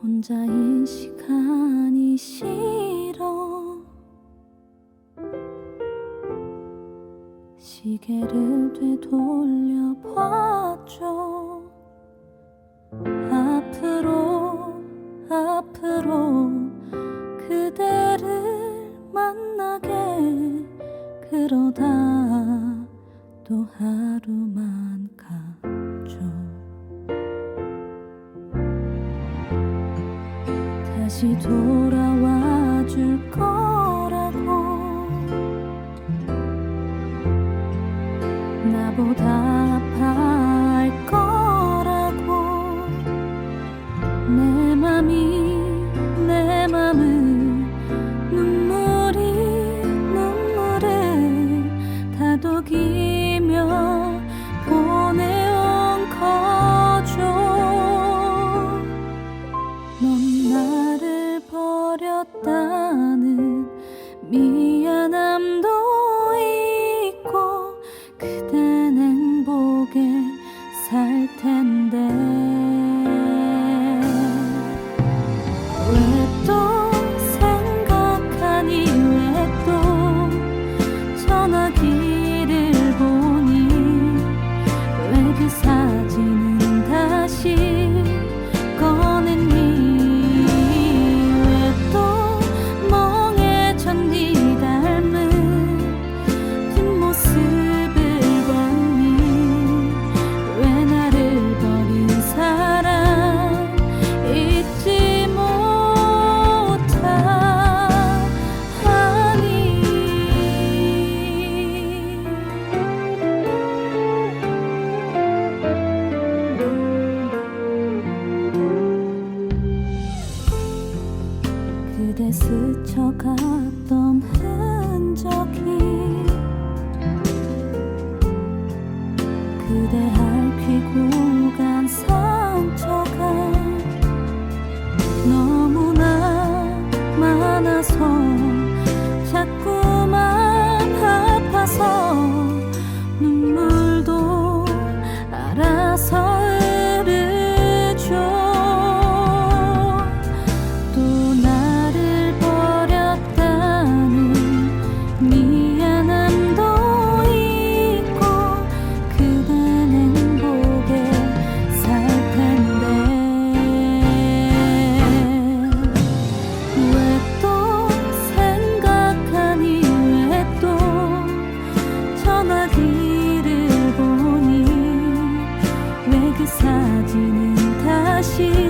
혼자인 시간이 싫어. 시계를 되돌려봤죠 앞으로 앞으로 그대를 만나게 그러다 또 하루만 가. 다시 돌아와 줄 거라고. 나보다 아파. 스쳐갔던 흔적이 그대 앓히고 간 상처가 너무나 많아서 心。